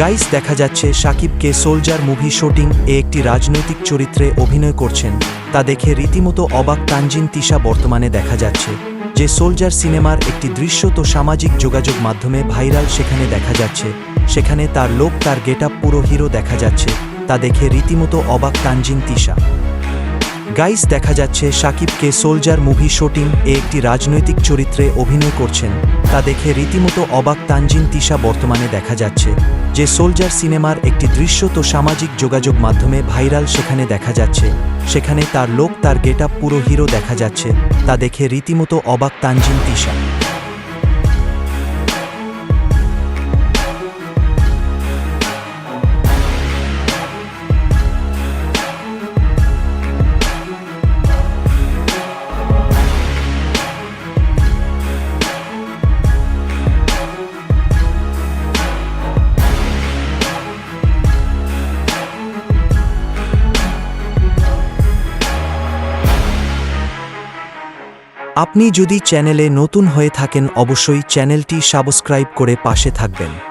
Guys, দেখা যাচ্ছে সাকিবকে সোলজার মুভি শুটিং এ একটি রাজনৈতিক চরিত্রে অভিনয় করছেন। তা দেখে রীতিমতো অবাক তানজিন তিশা বর্তমানে দেখা যাচ্ছে, যে সোলজার সিনেমার একটি দৃশ্য তো সামাজিক যোগাযোগ মাধ্যমে ভাইরাল সেখানে দেখা যাচ্ছে, সেখানে তার লোক তার গেট পুরো হিরো দেখা যাচ্ছে, তা দেখে রীতিমতো অবাক তানজিন তিশা। গাইস, দেখা যাচ্ছে সাকিবকে সোলজার মুভি শুটিং এ একটি রাজনৈতিক চরিত্রে অভিনয় করছেন। তা দেখে রীতিমতো অবাক তানজিন তিশা বর্তমানে দেখা যাচ্ছে, যে সোলজার সিনেমার একটি দৃশ্য তো সামাজিক যোগাযোগ মাধ্যমে ভাইরাল সেখানে দেখা যাচ্ছে। সেখানে তার লোক, তার গেটআপ পুরো হিরো দেখা যাচ্ছে। তা দেখে রীতিমতো অবাক তানজিন তিশা। আপনি যদি চ্যানেলে নতুন হয়ে থাকেন অবশ্যই চ্যানেলটি সাবস্ক্রাইব করে পাশে থাকবেন।